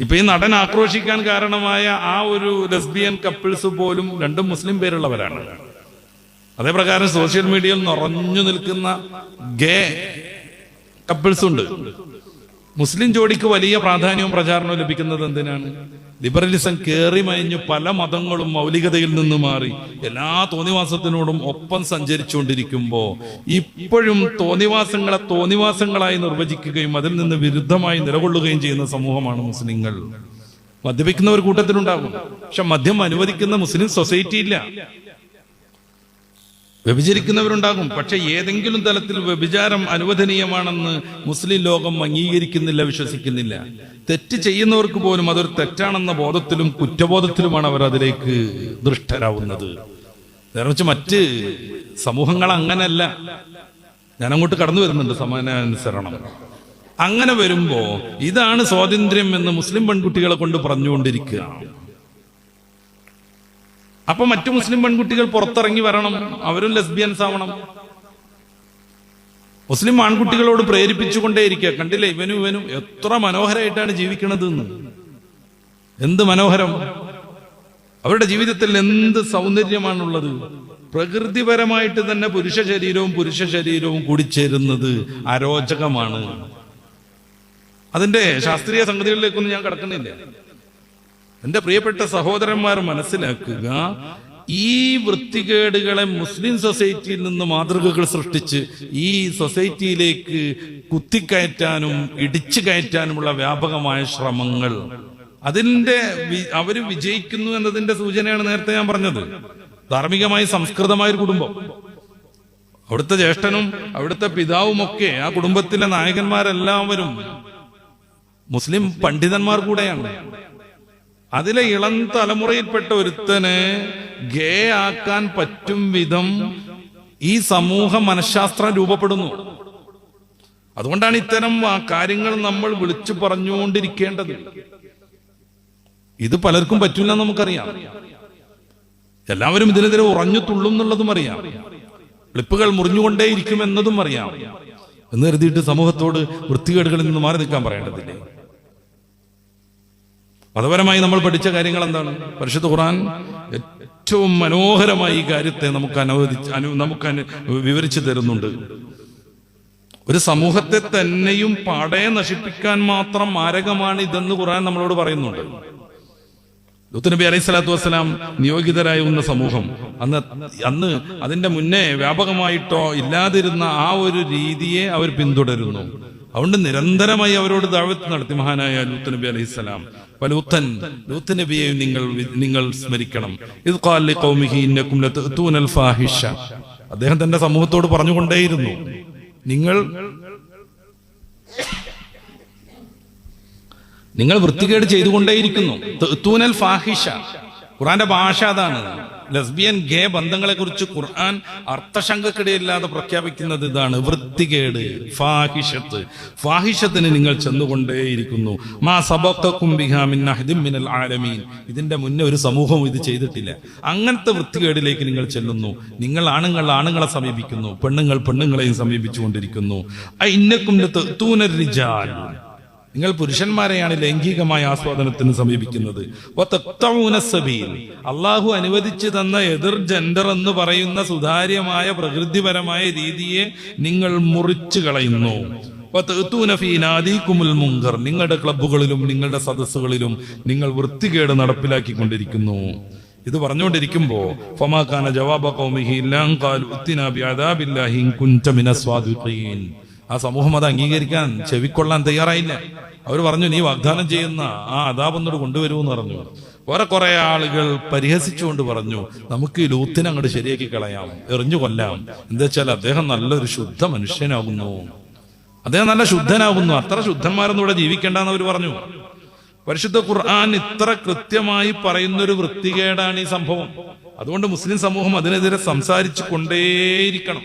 ഇപ്പൊ ഈ നടൻ ആക്രോശിക്കാൻ കാരണമായ ആ ഒരു ലെസ്ബിയൻ കപ്പിൾസ് പോലും രണ്ടും മുസ്ലിം പേരുള്ളവരാണ്. അതേപ്രകാരം സോഷ്യൽ മീഡിയയിൽ നിറഞ്ഞു നിൽക്കുന്ന ഗേ കപ്പിൾസ് ഉണ്ട്. മുസ്ലിം ജോഡിക്ക് വലിയ പ്രാധാന്യവും പ്രചാരണവും ലഭിക്കുന്നത് എന്തിനാണ്? ലിബറലിസം കയറി മയഞ്ഞു പല മതങ്ങളും മൗലികതയിൽ നിന്ന് മാറി. എല്ലാ തോന്നിവാസത്തിനോടും ഒപ്പം സഞ്ചരിച്ചുകൊണ്ടിരിക്കുമ്പോൾ ഇപ്പോഴും തോന്നിവാസങ്ങളെ തോന്നിവാസങ്ങളായി നിർവചിക്കുകയും അതിൽ നിന്ന് വിരുദ്ധമായി നിലകൊള്ളുകയും ചെയ്യുന്ന സമൂഹമാണ് മുസ്ലിങ്ങൾ. മദ്യപിക്കുന്ന ഒരു കൂട്ടത്തിലുണ്ടാകും. പക്ഷെ മദ്യം അനുവദിക്കുന്ന മുസ്ലിം സൊസൈറ്റി ഇല്ല വ്യഭിചരിക്കുന്നവരുണ്ടാകും. പക്ഷെ ഏതെങ്കിലും തലത്തിൽ വ്യഭിചാരം അനുവദനീയമാണെന്ന് മുസ്ലിം ലോകം അംഗീകരിക്കുന്നില്ല വിശ്വസിക്കുന്നില്ല. തെറ്റ് ചെയ്യുന്നവർക്ക് പോലും അതൊരു തെറ്റാണെന്ന ബോധത്തിലും കുറ്റബോധത്തിലുമാണ് അവർ അതിലേക്ക് ദൃഷ്ടരാവുന്നത്. നേരെ വെച്ച് മറ്റ് സമൂഹങ്ങൾ അങ്ങനല്ല. ഞാൻ അങ്ങോട്ട് കടന്നു വരുന്നുണ്ട് സമാനാനുസരണം. അങ്ങനെ വരുമ്പോ ഇതാണ് സ്വാതന്ത്ര്യം എന്ന് മുസ്ലിം പെൺകുട്ടികളെ കൊണ്ട് പറഞ്ഞുകൊണ്ടിരിക്കുക അപ്പൊ മറ്റു മുസ്ലിം പെൺകുട്ടികൾ പുറത്തിറങ്ങി വരണം. അവരും ലെസ്ബിയൻസ് ആവണം. മുസ്ലിം ആൺകുട്ടികളോട് പ്രേരിപ്പിച്ചുകൊണ്ടേയിരിക്കുക. കണ്ടില്ലേ ഇവനും ഇവനും എത്ര മനോഹരമായിട്ടാണ് ജീവിക്കണത് എന്ന് എന്ത് മനോഹരം. അവരുടെ ജീവിതത്തിൽ എന്ത് സൗന്ദര്യമാണുള്ളത്. പ്രകൃതിപരമായിട്ട് തന്നെ പുരുഷ ശരീരവും പുരുഷ ശരീരവും കൂടിച്ചേരുന്നത് അരോചകമാണ്. അതിന്റെ ശാസ്ത്രീയ സംഗതികളിലേക്കൊന്നും ഞാൻ കടക്കുന്നില്ല. എന്റെ പ്രിയപ്പെട്ട സഹോദരന്മാർ മനസ്സിലാക്കുക ഈ വൃത്തികേടുകളെ മുസ്ലിം സൊസൈറ്റിയിൽ നിന്ന് മാതൃകകൾ സൃഷ്ടിച്ച് ഈ സൊസൈറ്റിയിലേക്ക് കുത്തിക്കയറ്റാനും ഇടിച്ചു കയറ്റാനുമുള്ള വ്യാപകമായ ശ്രമങ്ങൾ. അതിന്റെ അവർ വിജയിക്കുന്നു എന്നതിന്റെ സൂചനയാണ് നേരത്തെ ഞാൻ പറഞ്ഞത്. ധാർമ്മികമായി സംസ്കൃതമായ ഒരു കുടുംബം. അവിടുത്തെ ജ്യേഷ്ഠനും അവിടുത്തെ പിതാവും ഒക്കെ ആ കുടുംബത്തിലെ നായകന്മാരെല്ലാവരും മുസ്ലിം പണ്ഡിതന്മാർ കൂടെയാണ്. അതിലെ ഇളം തലമുറയിൽപ്പെട്ട ഒരുത്തന് ഗേ ആക്കാൻ പറ്റും വിധം ഈ സമൂഹ മനഃശാസ്ത്രം രൂപപ്പെടുന്നു. അതുകൊണ്ടാണ് ഇത്തരം കാര്യങ്ങൾ നമ്മൾ വിളിച്ചു പറഞ്ഞുകൊണ്ടിരിക്കേണ്ടത്. ഇത് പലർക്കും പറ്റില്ല നമുക്കറിയാം. എല്ലാവരും ഇതിനെതിരെ ഉറഞ്ഞു തുള്ളും എന്നുള്ളതും അറിയാം. ക്ലിപ്പുകൾ മുറിഞ്ഞുകൊണ്ടേയിരിക്കും എന്നതും അറിയാം. എന്ന് കരുതിയിട്ട് സമൂഹത്തോട് വൃത്തികേടുകളിൽ നിന്ന് മാറി നിൽക്കാൻ പറയേണ്ടതില്ലേ? മതപരമായി നമ്മൾ പഠിച്ച കാര്യങ്ങൾ എന്താണ്? പരിശുദ്ധ ഖുർആൻ ഏറ്റവും മനോഹരമായി ഈ കാര്യത്തെ നമുക്ക് അനുവദിച്ച് അനു നമുക്ക് വിവരിച്ചു തരുന്നുണ്ട്. ഒരു സമൂഹത്തെ തന്നെയും പാടെ നശിപ്പിക്കാൻ മാത്രം മാരകമാണ് ഇതെന്ന് ഖുർആൻ നമ്മളോട് പറയുന്നുണ്ട്. ദുത്തുനബി നബി അലൈഹി സ്വലാത്തു വസ്സലാം നിയോഗിതരായിരുന്ന സമൂഹം അന്ന് അന്ന് അതിന്റെ മുന്നേ വ്യാപകമായിട്ടോ ഇല്ലാതിരുന്ന ആ ഒരു രീതിയെ അവർ പിന്തുടരുന്നു. അതുകൊണ്ട് നിരന്തരമായി അവരോട് ദാവത്ത് നടത്തി മഹാനായ ലൂത്ത് നബി അലൈഹി സ്വലാം. ലൂത്തൻ ലൂത്ത് നബിയെ നിങ്ങൾ നിങ്ങൾ സ്മരിക്കണം. ഇത് ഖാലി ഖൗമിഹി ഇന്നകും ലതഅതൂനൽ ഫാഹിഷ അദ്ദേഹം തന്റെ സമൂഹത്തോട് പറഞ്ഞുകൊണ്ടേയിരുന്നു. നിങ്ങൾ നിങ്ങൾ വൃത്തികേട് ചെയ്തുകൊണ്ടേയിരിക്കുന്നു. തൂനൽ ഫാഹിഷ. ഖുറാന്റെ ഭാഷ അതാണ്. ലസ്ബിയൻ ഗേ ബന്ധങ്ങളെ കുറിച്ച് ഖുർആൻ അർത്ഥശങ്കക്കിടയില്ലാതെ പ്രഖ്യാപിക്കുന്നത് ഇതാണ്. വൃത്തികേട് ഫാഹിഷത്ത്. ഫാഹിഷത്തിന് നിങ്ങൾ ചെന്നുകൊണ്ടേയിരിക്കുന്നു. മാ മിനൽ ആലമീൻ. ഇതിന്റെ മുന്നേ ഒരു സമൂഹവും ഇത് ചെയ്തിട്ടില്ല. അങ്ങനത്തെ വൃത്തികേടിലേക്ക് നിങ്ങൾ ചെല്ലുന്നു. നിങ്ങൾ ആണുങ്ങൾ ആണുങ്ങളെ സമീപിക്കുന്നു. പെണ്ണുങ്ങൾ പെണ്ണുങ്ങളെയും സമീപിച്ചുകൊണ്ടിരിക്കുന്നു. ഇന്നക്കും തൂനർ റിജാൽ നിങ്ങൾ പുരുഷന്മാരെയാണ് ലൈംഗികമായ ആസ്വാദനത്തിന് സമീപിക്കുന്നത്. അള്ളാഹു അനുവദിച്ചു തന്ന എതിർ ജെൻഡർ എന്ന് പറയുന്ന സുതാര്യമായ പ്രകൃതിപരമായ രീതിയെ നിങ്ങൾ മുറിച്ചു കളയുന്നു. നിങ്ങളുടെ ക്ലബ്ബുകളിലും നിങ്ങളുടെ സദസ്സുകളിലും നിങ്ങൾ വൃത്തികേട് നടപ്പിലാക്കിക്കൊണ്ടിരിക്കുന്നു. ഇത് പറഞ്ഞുകൊണ്ടിരിക്കുമ്പോ ഫമാകാന ജവാബ കൗമിഹി ആ സമൂഹം അത് അംഗീകരിക്കാൻ ചെവിക്കൊള്ളാൻ തയ്യാറായില്ല. അവർ പറഞ്ഞു നീ വാഗ്ദാനം ചെയ്യുന്ന ആ അതാപൊന്നോട് കൊണ്ടുവരൂ എന്ന് പറഞ്ഞു. വേറെ കുറെ ആളുകൾ പരിഹസിച്ചുകൊണ്ട് പറഞ്ഞു നമുക്ക് ഈ ലൂത്തിനെ അങ്ങോട്ട് ശരിയാക്കി കളയാം എറിഞ്ഞു കൊല്ലാം. എന്താ വെച്ചാൽ അദ്ദേഹം നല്ലൊരു ശുദ്ധ മനുഷ്യനാകുന്നു. അദ്ദേഹം നല്ല ശുദ്ധനാകുന്നു അത്ര ശുദ്ധന്മാരൊന്നും ഇവിടെ ജീവിക്കേണ്ടെന്ന് അവർ പറഞ്ഞു. പരിശുദ്ധ ഖുർആൻ ഇത്ര കൃത്യമായി പറയുന്നൊരു വൃത്തികേടാണ് ഈ സംഭവം. അതുകൊണ്ട് മുസ്ലിം സമൂഹം അതിനെതിരെ സംസാരിച്ചു കൊണ്ടേയിരിക്കണം.